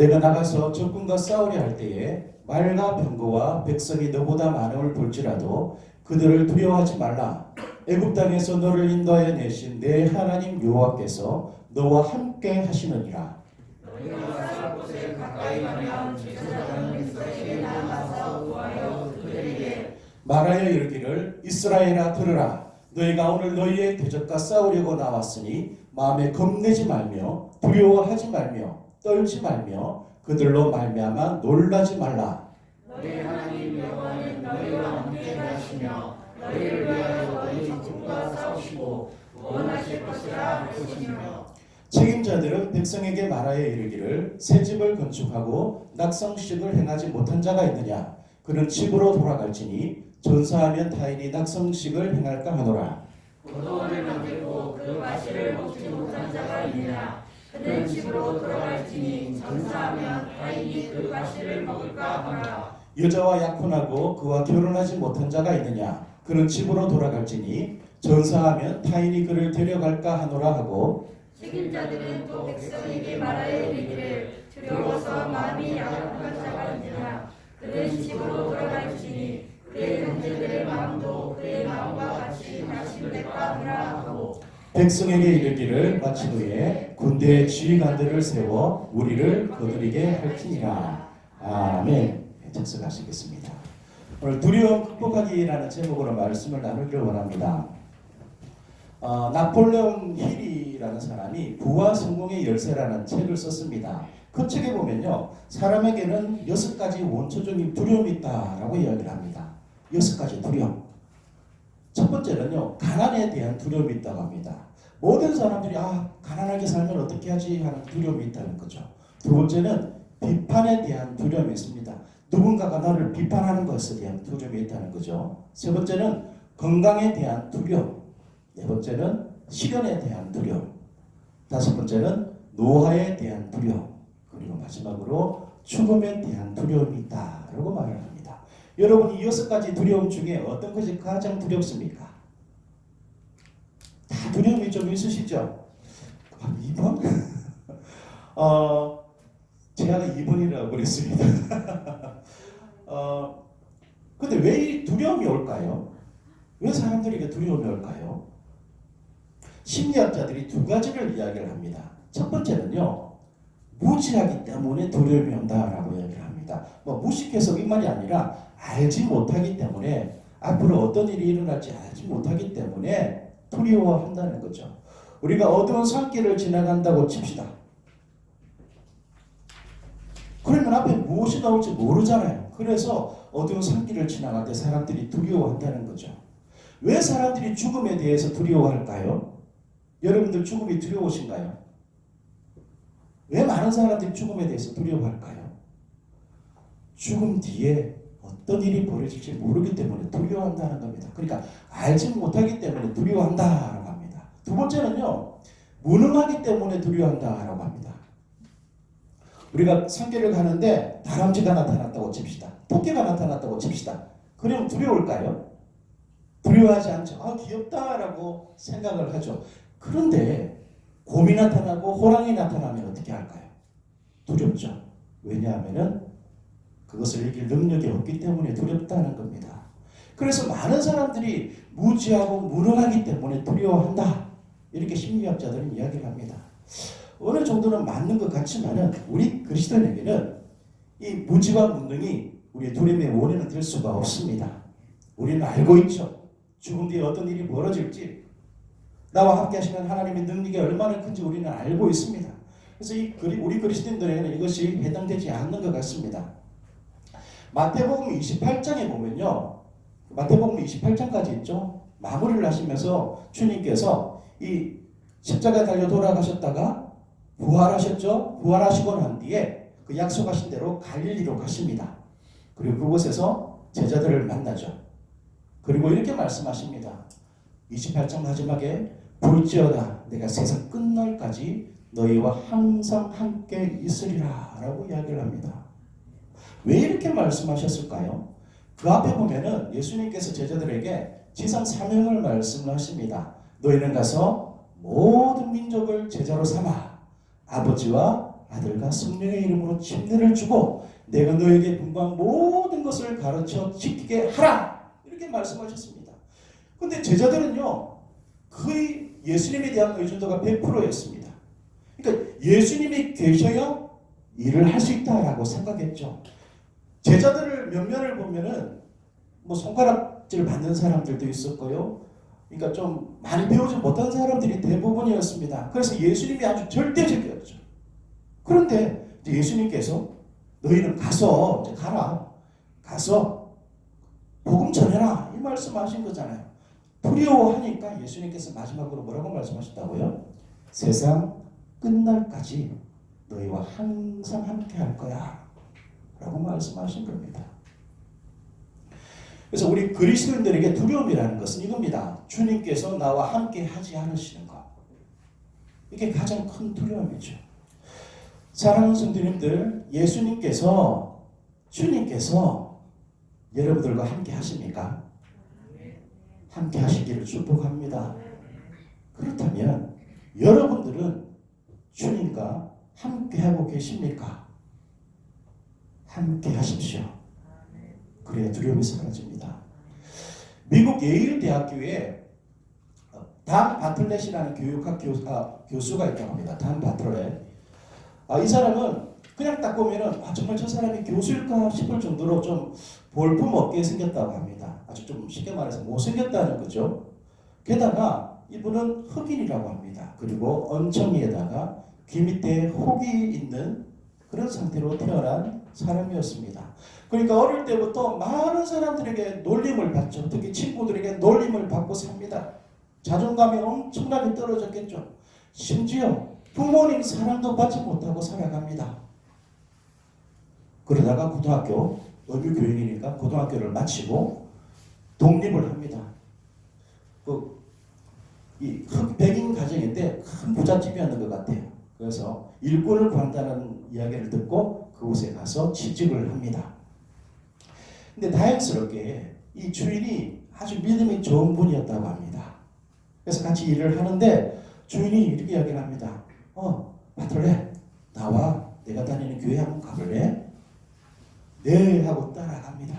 내가 나가서 적군과 싸우려 할 때에 말과 병거와 백성이 너보다 많음을 볼지라도 그들을 두려워하지 말라. 애굽 땅에서 너를 인도하여 내신 내 하나님 여호와께서 너와 함께 하시느니라. 말하여 이르기를 이스라엘아 들으라 너희가 오늘 너희의 대적과 싸우려고 나왔으니 마음에 겁내지 말며 두려워하지 말며 떨지 말며 그들로 말미암아 놀라지 말라. 너희 하나님 여호와는 너희와 함께 하시며 너희를 위하여 너희 적군과 싸우시고 원하실 것이라 하시며. 책임자들은 백성에게 말하여 이르기를 새 집을 건축하고 낙성식을 행하지 못한 자가 있느냐? 그는 집으로 돌아갈지니 전사하면 타인이 낙성식을 행할까 하노라. 고도원을 만들고 그 가시를 먹지 못한 자가 있느냐 그는 집으로 돌아갈지니 전사하면 다행히 그 가시를 먹을까 하노라. 여자와 약혼하고 그와 결혼하지 못한 자가 있느냐? 그는 집으로 돌아갈지니 전사하면 타인이 그를 데려갈까 하노라 하고 책임자들은 또 백성에게 말하여 이르기를 두려워서 마음이 약한 자가 있느냐? 그는 집으로 돌아갈지니 그의 형제들의 마음도 그의 마음과 같이 낙심될까 하노라 하고 백성에게 이르기를 마친 후에 군대의 지휘관들을 세워 우리를 거느리게 할지니라 아멘 작성하시겠습니다 오늘 두려움 극복하기라는 제목으로 말씀을 나누기를 원합니다 어, 나폴레옹 힐이라는 사람이 부와 성공의 열쇠라는 책을 썼습니다. 그 책에 보면요, 사람에게는 여섯 가지 원초적인 두려움이 있다라고 이야기를 합니다. 여섯 가지 두려움. 첫 번째는요, 가난에 대한 두려움이 있다고 합니다. 모든 사람들이 아 가난하게 살면 어떻게 하지 하는 두려움이 있다는 거죠. 두 번째는 비판에 대한 두려움이 있습니다. 누군가가 나를 비판하는 것에 대한 두려움이 있다는 거죠. 세 번째는 건강에 대한 두려움. 네 번째는 시련에 대한 두려움. 다섯 번째는 노화에 대한 두려움. 그리고 마지막으로 죽음에 대한 두려움이 있다라고 말을 합니다. 여러분 이 여섯 가지 두려움 중에 어떤 것이 가장 두렵습니까? 다 두려움이 좀 있으시죠? 아, 2번? 어, 제가 2번이라고 그랬습니다. 어, 근데 왜이 두려움이 올까요? 왜 사람들에게 두려움이 올까요? 심리학자들이 두 가지를 이야기를 합니다. 첫 번째는요, 무지하기 때문에 두려움이 온다라고 이야기를 합니다. 뭐 무식해서뿐만이 아니라 알지 못하기 때문에 앞으로 어떤 일이 일어날지 알지 못하기 때문에 두려워한다는 거죠. 우리가 어두운 산길을 지나간다고 칩시다. 그러면 앞에 무엇이 나올지 모르잖아요. 그래서 어두운 산길을 지나갈 때 사람들이 두려워한다는 거죠. 왜 사람들이 죽음에 대해서 두려워할까요? 여러분들 죽음이 두려우신가요? 왜 많은 사람들이 죽음에 대해서 두려워할까요? 죽음 뒤에 어떤 일이 벌어질지 모르기 때문에 두려워한다는 겁니다. 그러니까 알지 못하기 때문에 두려워한다라고 합니다. 두 번째는요, 무능하기 때문에 두려워한다라고 합니다. 우리가 산길을 가는데 다람쥐가 나타났다고 칩시다. 토끼가 나타났다고 칩시다. 그럼 두려울까요? 두려워하지 않죠. 아, 귀엽다라고 생각을 하죠. 그런데 곰이 나타나고 호랑이 나타나면 어떻게 할까요? 두렵죠. 왜냐하면은 그것을 이길 능력이 없기 때문에 두렵다는 겁니다. 그래서 많은 사람들이 무지하고 무능하기 때문에 두려워한다. 이렇게 심리학자들은 이야기를 합니다. 어느 정도는 맞는 것 같지만은 우리 그리스도인에게는 이 무지와 무능이 우리의 두려움의 원인은 될 수가 없습니다. 우리는 알고 있죠. 죽음 뒤에 어떤 일이 벌어질지 나와 함께 하시는 하나님의 능력이 얼마나 큰지 우리는 알고 있습니다. 그래서 이 우리 그리스도인들에게는 이것이 해당되지 않는 것 같습니다. 마태복음 28장에 보면요. 마태복음 28장까지 있죠. 마무리를 하시면서 주님께서 이 십자가 달려 돌아가셨다가 부활하셨죠. 부활하시고 난 뒤에 그 약속하신 대로 갈릴리로 가십니다. 그리고 그곳에서 제자들을 만나죠. 그리고 이렇게 말씀하십니다. 28장 마지막에 볼지어다 내가 세상 끝날까지 너희와 항상 함께 있으리라 라고 이야기를 합니다. 왜 이렇게 말씀하셨을까요? 그 앞에 보면은 예수님께서 제자들에게 지상 사명을 말씀하십니다. 너희는 가서 모든 민족을 제자로 삼아 아버지와 아들과 성령의 이름으로 침례를 주고 내가 너에게 분방 모든 것을 가르쳐 지키게 하라 이렇게 말씀하셨습니다. 근데 제자들은요 거의 예수님에 대한 의존도가 100%였습니다. 그러니까 예수님이 계셔야 일을 할 수 있다라고 생각했죠. 제자들을 몇몇을 보면은 뭐 손가락질 받는 사람들도 있었고요. 그러니까 좀 많이 배우지 못한 사람들이 대부분이었습니다. 그래서 예수님이 아주 절대적이었죠. 그런데 예수님께서 너희는 가서 이제 가라. 가서 복음 전해라. 이 말씀하신 거잖아요. 두려워하니까 예수님께서 마지막으로 뭐라고 말씀하셨다고요? 세상 끝날까지 너희와 항상 함께 할 거야. 라고 말씀하신 겁니다. 그래서 우리 그리스도인들에게 두려움이라는 것은 이겁니다. 주님께서 나와 함께 하지 않으시는 것. 이게 가장 큰 두려움이죠. 사랑하는 성도님들, 예수님께서, 주님께서 여러분들과 함께 하십니까? 함께 하시기를 축복합니다. 그렇다면 여러분들은 주님과 함께 하고 계십니까? 함께 하십시오. 그래야 두려움이 사라집니다. 미국 예일 대학교에 단 바틀렛이라는 교육학 교수, 아, 교수 가 있다고 합니다. 단 바틀렛. 아, 이 사람은 그냥 딱 보면은 아, 정말 저 사람이 교수일까 싶을 정도로 좀 볼품 없게 생겼다고 합니다. 아주 좀 쉽게 말해서 못생겼다는 거죠. 게다가 이분은 흑인이라고 합니다. 그리고 엉청이에다가 귀 밑에 혹이 있는 그런 상태로 태어난 사람이었습니다. 그러니까 어릴 때부터 많은 사람들에게 놀림을 받죠. 특히 친구들에게 놀림을 받고 삽니다. 자존감이 엄청나게 떨어졌겠죠. 심지어 부모님 사랑도 받지 못하고 살아갑니다. 그러다가 고등학교 의무교육이니까 고등학교를 마치고 독립을 합니다. 그, 이 흑백인 가정인데 큰 부잣집이었는 것 같아요. 그래서 일꾼을 구한다는 이야기를 듣고 그곳에 가서 취직을 합니다. 근데 다행스럽게 이 주인이 아주 믿음이 좋은 분이었다고 합니다. 그래서 같이 일을 하는데 주인이 이렇게 이야기를 합니다. 어, 바틀레, 나와 내가 다니는 교회 한번 가볼래? 네, 하고 따라갑니다.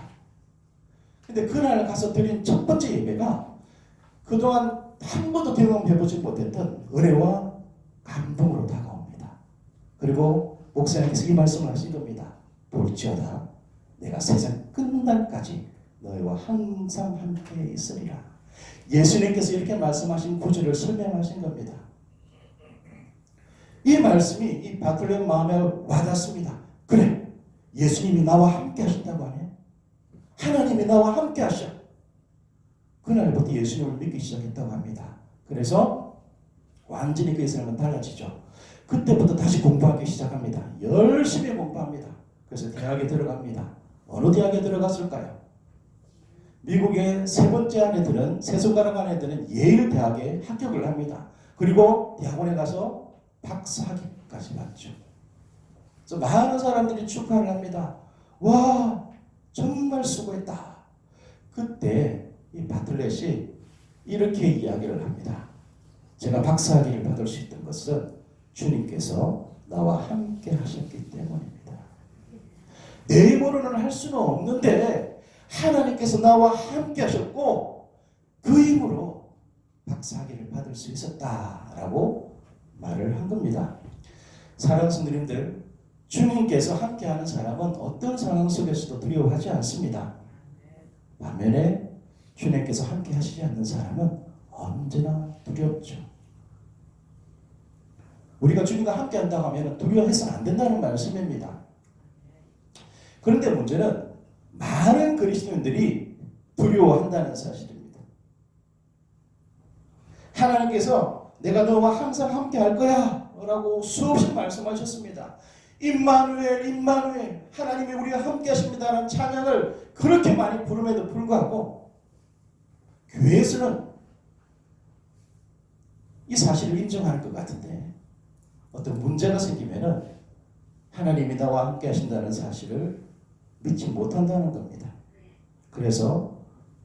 근데 그날 가서 드린 첫 번째 예배가 그동안 한 번도 경험해보지 못했던 은혜와 감동으로 다가옵니다. 그리고 목사님께서 이 말씀을 하신 겁니다. 볼지어다 내가 세상 끝날까지 너희와 항상 함께 있으리라. 예수님께서 이렇게 말씀하신 구절을 설명하신 겁니다. 이 말씀이 이 바틀레 마음에 와닿습니다. 그래, 예수님이 나와 함께 하신다고 하네. 하나님이 나와 함께 하셔. 그날부터 예수님을 믿기 시작했다고 합니다. 그래서 완전히 그 사람은 달라지죠. 그때부터 다시 공부하기 시작합니다. 열심히 공부합니다. 그래서 대학에 들어갑니다. 어느 대학에 들어갔을까요? 미국의 세 번째 아내들은 세 손가락 아내들은 예일 대학에 합격을 합니다. 그리고 대학원에 가서 박사학위까지 받죠. 그래서 많은 사람들이 축하를 합니다. 와 정말 수고했다. 그때 이 바틀렛이 이렇게 이야기를 합니다. 제가 박사학위를 받을 수 있던 것은 주님께서 나와 함께 하셨기 때문입니다. 내 힘으로는 할 수는 없는데 하나님께서 나와 함께 하셨고 그 힘으로 박사학위를 받을 수 있었다라고 말을 한 겁니다. 사랑하는 성도님들, 주님께서 함께하는 사람은 어떤 상황 속에서도 두려워하지 않습니다. 반면에 주님께서 함께 하시지 않는 사람은 언제나 두렵죠. 우리가 주님과 함께 한다고 하면 두려워해서는 안 된다는 말씀입니다. 그런데 문제는 많은 그리스도인들이 두려워한다는 사실입니다. 하나님께서 내가 너와 항상 함께 할 거야 라고 수없이 말씀하셨습니다. 임마누엘 임마누엘 하나님이 우리와 함께 하십니다라는 찬양을 그렇게 많이 부름에도 불구하고 교회에서는 이 사실을 인정할 것 같은데 어떤 문제가 생기면은 하나님이 나와 함께 하신다는 사실을 믿지 못한다는 겁니다. 그래서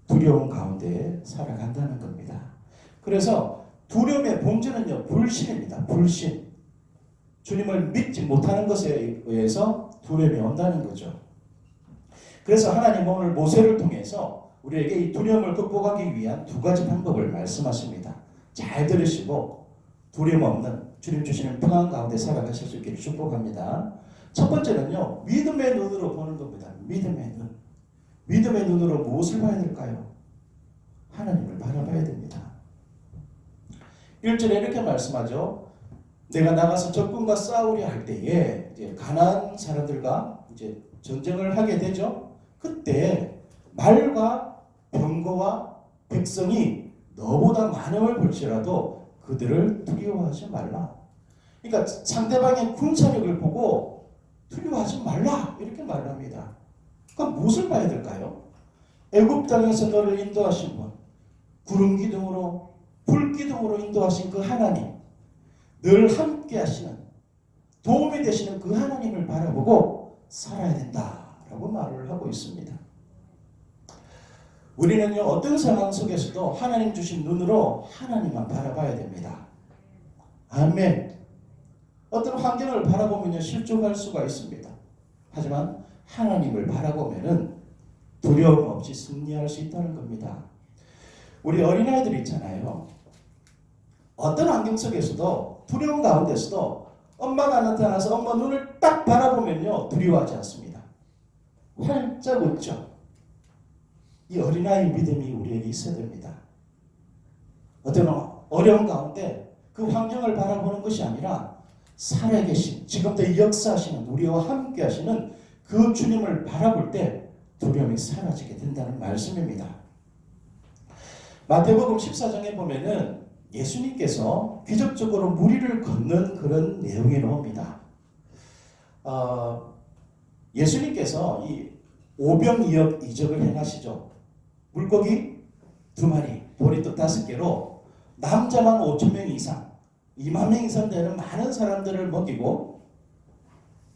두려움 가운데 살아간다는 겁니다. 그래서 두려움의 본질은요 불신입니다. 불신. 주님을 믿지 못하는 것에 의해서 두려움이 온다는 거죠. 그래서 하나님 오늘 모세를 통해서 우리에게 이 두려움을 극복하기 위한 두 가지 방법을 말씀하십니다. 잘 들으시고 두려움 없는 주님 주시는 평안 가운데 살아가실 수 있기를 축복합니다. 첫 번째는요, 믿음의 눈으로 보는 겁니다. 믿음의 눈. 믿음의 눈으로 무엇을 봐야 될까요? 하나님을 바라봐야 됩니다. 1절에 이렇게 말씀하죠. 내가 나가서 적군과 싸우려 할 때에 이제 가난한 사람들과 이제 전쟁을 하게 되죠. 그때 말과 병거와 백성이 너보다 많음을 볼지라도 그들을 두려워하지 말라. 그러니까 상대방의 군사력을 보고 두려워하지 말라 이렇게 말합니다. 그럼 무엇을 봐야 될까요? 애굽 땅에서 너를 인도하신 분, 구름 기둥으로 불 기둥으로 인도하신 그 하나님, 늘 함께 하시는 도움이 되시는 그 하나님을 바라보고 살아야 된다라고 말을 하고 있습니다. 우리는요 어떤 상황 속에서도 하나님 주신 눈으로 하나님만 바라봐야 됩니다. 아멘. 어떤 환경을 바라보면요 실족할 수가 있습니다. 하지만 하나님을 바라보면은 두려움 없이 승리할 수 있다는 겁니다. 우리 어린아이들 있잖아요. 어떤 환경 속에서도 두려움 가운데서도 엄마가 나타나서 엄마 눈을 딱 바라보면요 두려워하지 않습니다. 활짝 웃죠. 이 어린아이 믿음이 우리에게 있어야 됩니다. 어떤 어려운 가운데 그 환경을 바라보는 것이 아니라 살아계신 지금도 역사하시는 우리와 함께 하시는 그 주님을 바라볼 때 두려움이 사라지게 된다는 말씀입니다. 마태복음 14장에 보면은 예수님께서 기적적으로 무리를 걷는 그런 내용이 나옵니다. 어, 예수님께서 이 오병이역 이적을 행하시죠. 물고기 두 마리, 보리떡 다섯 개로 남자만 5천 명 이상, 2만 명 이상 되는 많은 사람들을 먹이고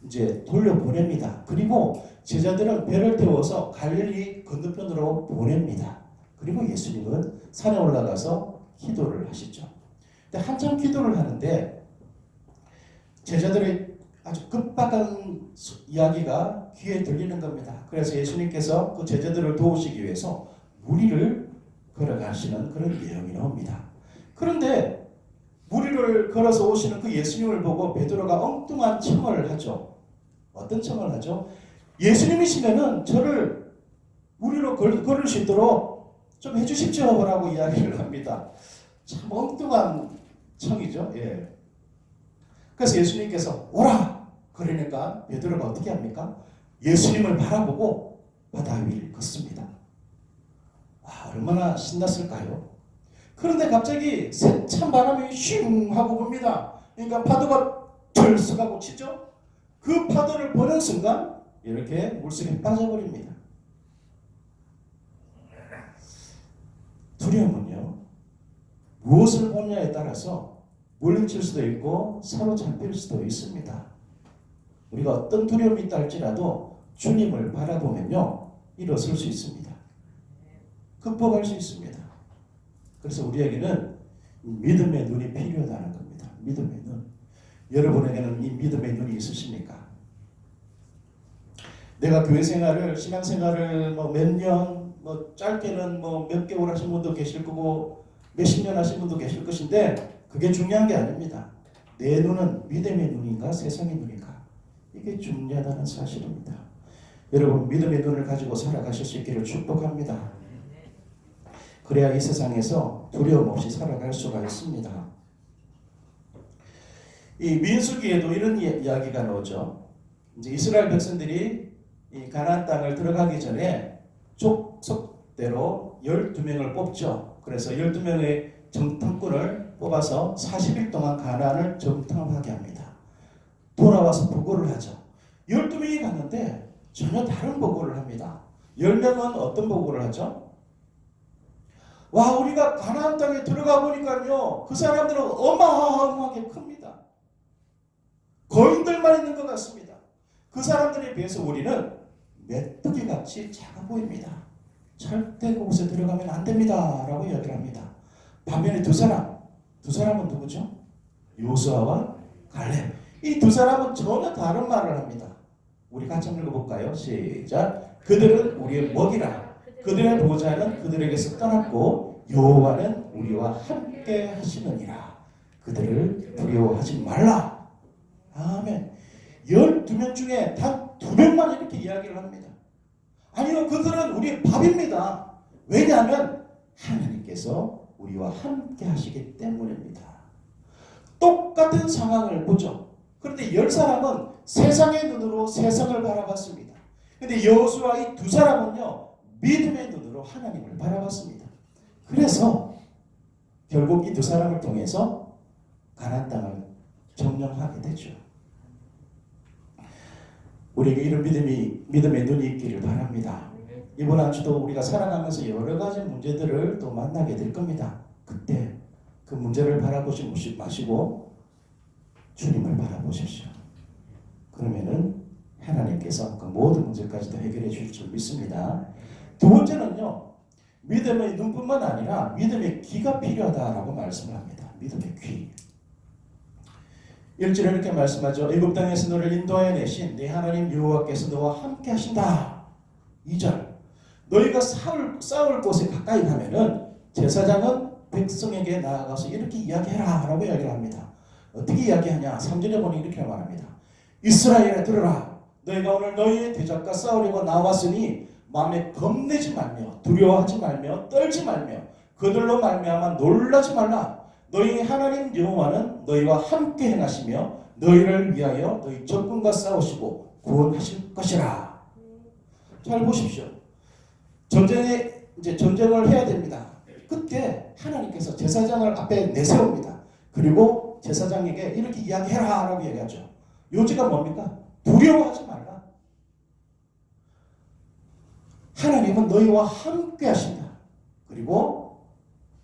이제 돌려보냅니다. 그리고 제자들은 배를 태워서 갈릴리 건너편으로 보냅니다. 그리고 예수님은 산에 올라가서 기도를 하시죠. 근데 한참 기도를 하는데 제자들의 아주 급박한 이야기가 귀에 들리는 겁니다. 그래서 예수님께서 그 제자들을 도우시기 위해서 무리를 걸어가시는 그런 내용이 나옵니다. 그런데 무리를 걸어서 오시는 그 예수님을 보고 베드로가 엉뚱한 청을 하죠. 어떤 청을 하죠? 예수님이시면은 저를 무리로 걸, 걸을 수 있도록 좀 해주십시오 라고 이야기를 합니다. 참 엉뚱한 청이죠. 예. 그래서 예수님께서 오라 그러니까 베드로가 어떻게 합니까? 예수님을 바라보고 바다 위를 걷습니다. 와 얼마나 신났을까요? 그런데 갑자기 세찬 바람이 슝 하고 붑니다. 그러니까 파도가 들썩하고 치죠. 그 파도를 보는 순간 이렇게 물속에 빠져버립니다. 두려움은요 무엇을 보냐에 따라서 물리칠 수도 있고 사로잡힐 수도 있습니다. 우리가 어떤 두려움이 있다 할지라도 주님을 바라보면요 일어설 수 있습니다. 극복할 수 있습니다. 그래서 우리에게는 믿음의 눈이 필요하다는 겁니다. 믿음의 눈. 여러분에게는 이 믿음의 눈이 있으십니까? 내가 교회 생활을 신앙 생활을 뭐 몇 년, 뭐 짧게는 뭐 몇 개월 하신 분도 계실 거고 몇십 년 하신 분도 계실 것인데 그게 중요한 게 아닙니다. 내 눈은 믿음의 눈인가 세상의 눈인가 이게 중요하다는 사실입니다. 여러분 믿음의 눈을 가지고 살아가실 수 있기를 축복합니다. 그래야 이 세상에서 두려움 없이 살아갈 수가 있습니다. 이 민수기에도 이런 이- 이야기가 나오죠. 이제 이스라엘 백성들이 이 가나안 땅을 들어가기 전에 족속대로 12명을 뽑죠. 그래서 12명의 정탐꾼을 뽑아서 40일 동안 가나안을 정탐하게 합니다. 돌아와서 보고를 하죠. 12명이 갔는데 전혀 다른 보고를 합니다. 10명은 어떤 보고를 하죠? 와 우리가 가나안 땅에 들어가 보니까요 그 사람들은 어마어마하게 큽니다. 거인들만 있는 것 같습니다. 그 사람들에 비해서 우리는 메뚜기 같이 작아 보입니다. 절대 그곳에 들어가면 안 됩니다라고 이야기를 합니다. 반면에 두 사람 두 사람은 누구죠? 요수아와 갈렙 이 두 사람은 전혀 다른 말을 합니다. 우리 같이 읽어볼까요? 시작. 그들은 우리의 먹이라. 그들의 보좌는 그들에게서 떠났고 여호와는 우리와 함께 하시느니라. 그들을 두려워하지 말라. 아멘. 12명 중에 단 두 명만 이렇게 이야기를 합니다. 아니요, 그들은 우리의 밥입니다. 왜냐하면 하나님께서 우리와 함께 하시기 때문입니다. 똑같은 상황을 보죠. 그런데 열 사람은 세상의 눈으로 세상을 바라봤습니다. 근데 여호수아 이 두 사람은요 믿음의 눈으로 하나님을 바라봤습니다. 그래서 결국 이 두 사람을 통해서 가나안 땅을 점령하게 되죠. 우리에게 이런 믿음이 믿음의 눈이 있기를 바랍니다. 이번 한 주도 우리가 살아가면서 여러 가지 문제들을 또 만나게 될 겁니다. 그때 그 문제를 바라보지 마시고 주님을 바라보십시오. 그러면은 하나님께서 그 모든 문제까지도 해결해 주실 줄 믿습니다. 두 번째는요. 믿음의 눈뿐만 아니라 믿음의 귀가 필요하다라고 말씀을 합니다. 믿음의 귀. 1절에 이렇게 말씀하죠. 애굽 땅에서 너를 인도하여 내신 내 하나님 여호와께서 너와 함께 하신다. 2절. 너희가 싸울, 싸울 곳에 가까이 가면은 제사장은 백성에게 나아가서 이렇게 이야기해라 라고 이야기를 합니다. 어떻게 이야기하냐? 3절에 보니 이렇게 말합니다. 이스라엘에 들으라. 너희가 오늘 너희의 대적과 싸우려고 나왔으니 마음에 겁내지 말며 두려워하지 말며 떨지 말며 그들로 말미암아 놀라지 말라. 너희 하나님 여호와는 너희와 함께 행하시며 너희를 위하여 너희 적군과 싸우시고 구원하실 것이라. 잘 보십시오. 전쟁에 이제 전쟁을 해야 됩니다. 그때 하나님께서 제사장을 앞에 내세웁니다. 그리고 제사장에게 이렇게 이야기해라 라고 얘기하죠. 요지가 뭡니까? 두려워하지 말라. 하나님은 너희와 함께 하신다. 그리고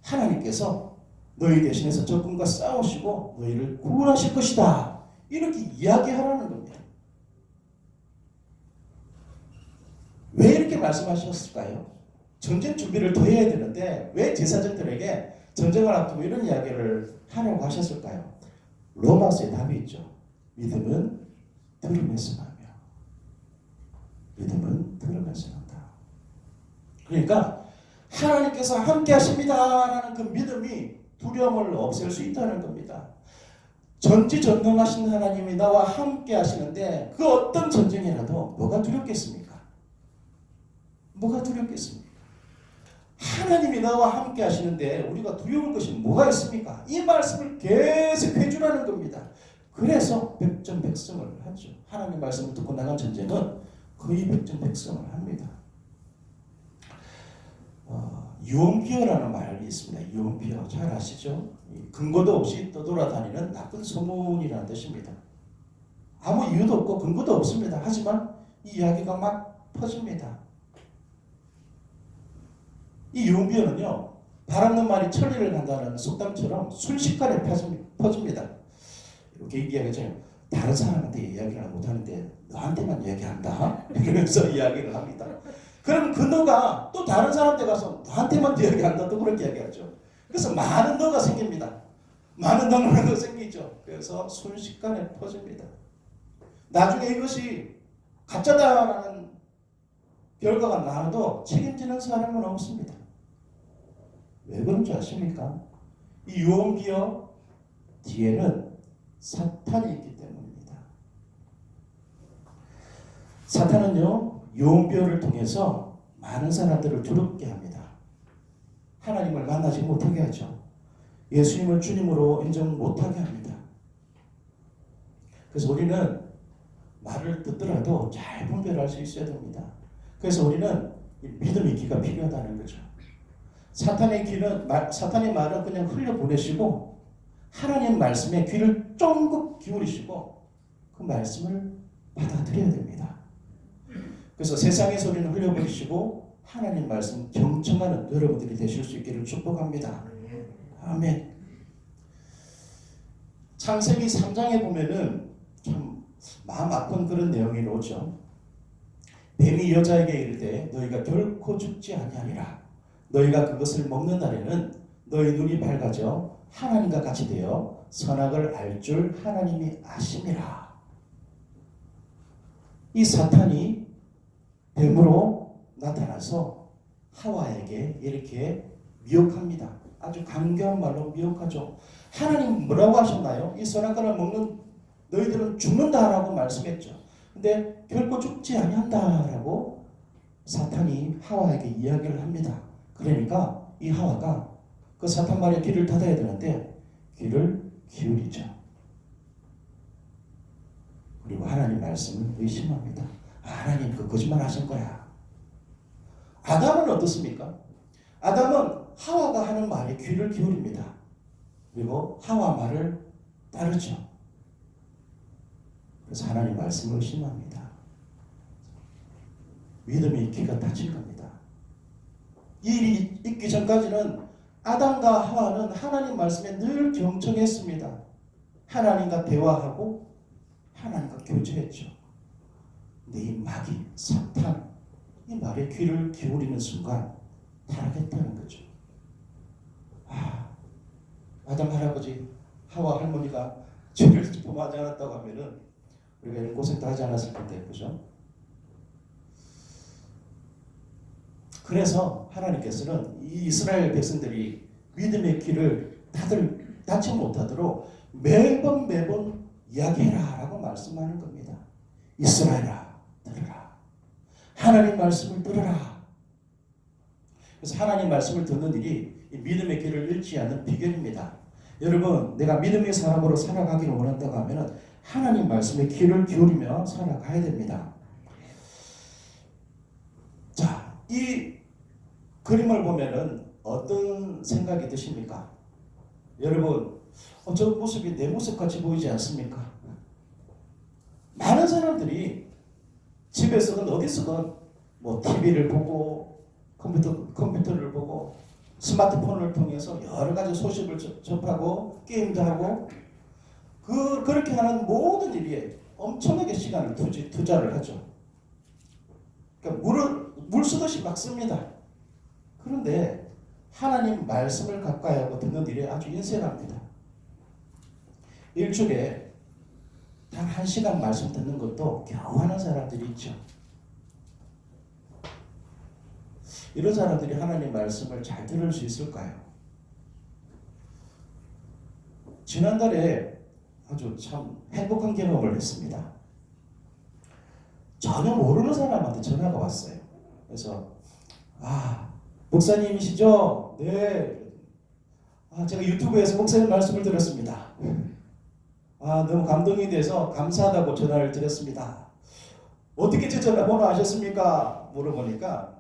하나님께서 너희 대신해서 적군과 싸우시고 너희를 구원하실 것이다. 이렇게 이야기하라는 겁니다. 왜 이렇게 말씀하셨을까요? 전쟁 준비를 더 해야 되는데 왜 제사장들에게 전쟁을 앞두고 이런 이야기를 하려고 하셨을까요? 로마서에 답이 있죠. 믿음은 들음에서 나며 믿음은 들음에서. 그러니까 하나님께서 함께 하십니다라는 그 믿음이 두려움을 없앨 수 있다는 겁니다. 전지전능하신 하나님이 나와 함께 하시는데 그 어떤 전쟁이라도 뭐가 두렵겠습니까? 뭐가 두렵겠습니까? 하나님이 나와 함께 하시는데 우리가 두려울 것이 뭐가 있습니까? 이 말씀을 계속 해주라는 겁니다. 그래서 백전백승을 하죠. 하나님 말씀을 듣고 나간 전쟁은 거의 백전백승을 합니다. 어, 유언비어라는 말이 있습니다. 유언비어 잘 아시죠? 근거도 없이 떠돌아다니는 나쁜 소문이라는 뜻입니다. 아무 이유도 없고 근거도 없습니다. 하지만 이 이야기가 막 퍼집니다. 이 유언비어는요. 바람는 말이 천리를 간다는 속담처럼 순식간에 퍼집니다. 이렇게 이야기하죠. 다른 사람한테 이야기를 못하는데 너한테만 이야기한다. 그러면서 이야기를 합니다. 그럼 그 너가 또 다른 사람한테 가서 너한테만 이야기한다. 또 그렇게 이야기하죠. 그래서 많은 너가 생깁니다. 많은 너가 생기죠. 그래서 순식간에 퍼집니다. 나중에 이것이 가짜다라는 결과가 나도 책임지는 사람은 없습니다. 왜 그런지 아십니까? 이 유언비어 뒤에는 사탄이 있기 때문입니다. 사탄은요, 유언비어를 통해서 많은 사람들을 두렵게 합니다. 하나님을 만나지 못하게 하죠. 예수님을 주님으로 인정 못하게 합니다. 그래서 우리는 말을 듣더라도 잘 분별할 수 있어야 됩니다. 그래서 우리는 믿음의 귀가 필요하다는 거죠. 사탄의 귀는 사탄의 말은 그냥 흘려 보내시고 하나님 말씀에 귀를 쫑긋 기울이시고 그 말씀을 받아들여야 됩니다. 그래서 세상의 소리는 흘려버리시고 하나님 말씀 경청하는 여러분들이 되실 수 있기를 축복합니다. 아멘. 창세기 3장에 보면은 참 마음 아픈 그런 내용이 나오죠. 뱀이 여자에게 이르되 너희가 결코 죽지 아니하리라. 너희가 그것을 먹는 날에는 너희 눈이 밝아져 하나님과 같이 되어 선악을 알 줄 하나님이 아심이라. 이 사탄이 뱀으로 나타나서 하와에게 이렇게 미혹합니다. 아주 강교한 말로 미혹하죠. 하나님 뭐라고 하셨나요? 이 선악과를 먹는 너희들은 죽는다라고 말씀했죠. 근데 결코 죽지 아니한다라고 사탄이 하와에게 이야기를 합니다. 그러니까 이 하와가 그 사탄 말에 귀를 닫아야 되는데 귀를 기울이죠. 그리고 하나님 말씀을 의심합니다. 아, 하나님 그 거짓말 하신 거야. 아담은 어떻습니까? 아담은 하와가 하는 말에 귀를 기울입니다. 그리고 하와 말을 따르죠. 그래서 하나님 말씀을 의심합니다. 믿음의 귀가 닫힌 겁니다. 이 일이 있기 전까지는 아담과 하와는 하나님 말씀에 늘 경청했습니다. 하나님과 대화하고 하나님과 교제했죠. 이 마귀, 사탄, 이 말에 귀를 기울이는 순간 타락했다는 거죠. 아, 아담 할아버지, 하와 할머니가 죄를 범하지 않았다고 하면은 우리가 이런 고생도 하지 않았을 텐데, 그죠? 그래서 하나님께서는 이 이스라엘 백성들이 믿음의 길을 다들 닫지 못하도록 매번 매번 이야기해라 라고 말씀하는 겁니다. 이스라엘아. 하나님 말씀을 들으라. 그래서 하나님 말씀을 듣는 일이 이 믿음의 길을 잃지 않는 비결입니다. 여러분, 내가 믿음의 사람으로 살아가기를 원한다고 하면 하나님 말씀에 귀를 기울이며 살아가야 됩니다. 자, 이 그림을 보면은 어떤 생각이 드십니까? 여러분, 어, 저 모습이 내 모습 같이 보이지 않습니까? 많은 사람들이 집에서든 어디서든 뭐 TV를 보고 컴퓨터 컴퓨터를 보고 스마트폰을 통해서 여러 가지 소식을 접- 접하고 게임도 하고 그 그렇게 하는 모든 일에 엄청나게 시간을 투지, 투자를 하죠. 그러니까 물을 물 쓰듯이 막 씁니다. 그런데 하나님 말씀을 가까이 하고 듣는 일에 아주 인색합니다. 일주일에 단 한 시간 말씀 듣는 것도 겨우 하는 사람들이 있죠. 이런 사람들이 하나님 말씀을 잘 들을 수 있을까요? 지난달에 아주 참 행복한 경험을 했습니다. 전혀 모르는 사람한테 전화가 왔어요. 그래서 아 목사님이시죠? 네. 아 제가 유튜브에서 목사님 말씀을 들었습니다. 아 너무 감동이 돼서 감사하다고 전화를 드렸습니다. 어떻게 제 전화번호 아셨습니까? 물어보니까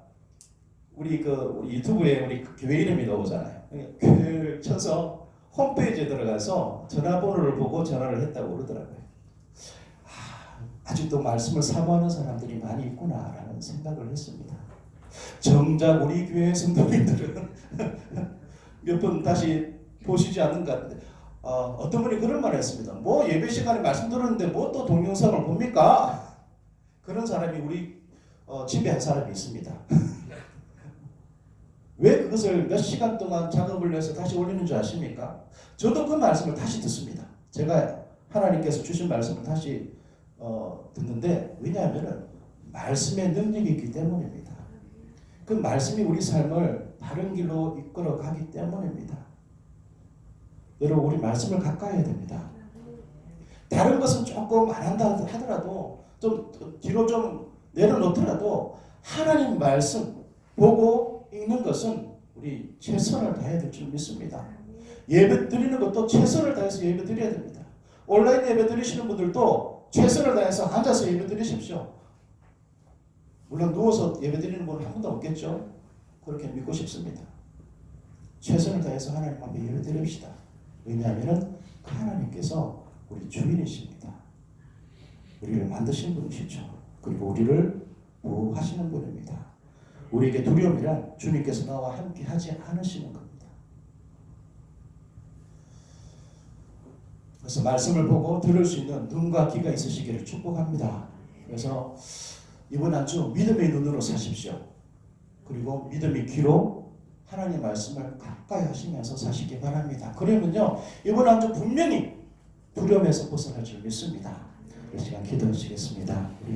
우리 그 우리 유튜브에 우리 그 교회 이름이 나오잖아요. 교회를 쳐서 홈페이지에 들어가서 전화번호를 보고 전화를 했다고 그러더라고요. 아, 아직도 말씀을 사모하는 사람들이 많이 있구나라는 생각을 했습니다. 정작 우리 교회 성도님들은 몇 번 다시 보시지 않는 것 같은데 어, 어떤 분이 그런 말을 했습니다. 뭐 예배 시간에 말씀 들었는데 뭐 또 동영상을 봅니까? 그런 사람이 우리 어, 집에 한 사람이 있습니다. 왜 그것을 몇 시간 동안 작업을 해서 다시 올리는 줄 아십니까? 저도 그 말씀을 다시 듣습니다. 제가 하나님께서 주신 말씀을 다시 어, 듣는데 왜냐하면 말씀의 능력이 있기 때문입니다. 그 말씀이 우리 삶을 바른 길로 이끌어 가기 때문입니다. 여러분 우리 말씀을 가까이 해야 됩니다. 다른 것은 조금 안 한다 하더라도 좀 뒤로 좀 내려놓더라도 하나님 말씀 보고 읽는 것은 우리 최선을 다해야 될 줄 믿습니다. 예배 드리는 것도 최선을 다해서 예배 드려야 됩니다. 온라인 예배 드리시는 분들도 최선을 다해서 앉아서 예배 드리십시오. 물론 누워서 예배 드리는 분은 한 분도 없겠죠. 그렇게 믿고 싶습니다. 최선을 다해서 하나님 앞에 예배 드립시다. 왜냐하면 그 하나님께서 우리 주인이십니다. 우리를 만드신 분이시죠. 그리고 우리를 보호하시는 분입니다. 우리에게 두려움이란 주님께서 나와 함께 하지 않으시는 겁니다. 그래서 말씀을 보고 들을 수 있는 눈과 귀가 있으시기를 축복합니다. 그래서 이번 한 주 믿음의 눈으로 사십시오. 그리고 믿음의 귀로 하나님 말씀을 가까이 하시면서 사시기 바랍니다. 그러면요 이번 한 주 분명히 두려움에서 벗어날 줄 믿습니다. 이 시간 기도하시겠습니다.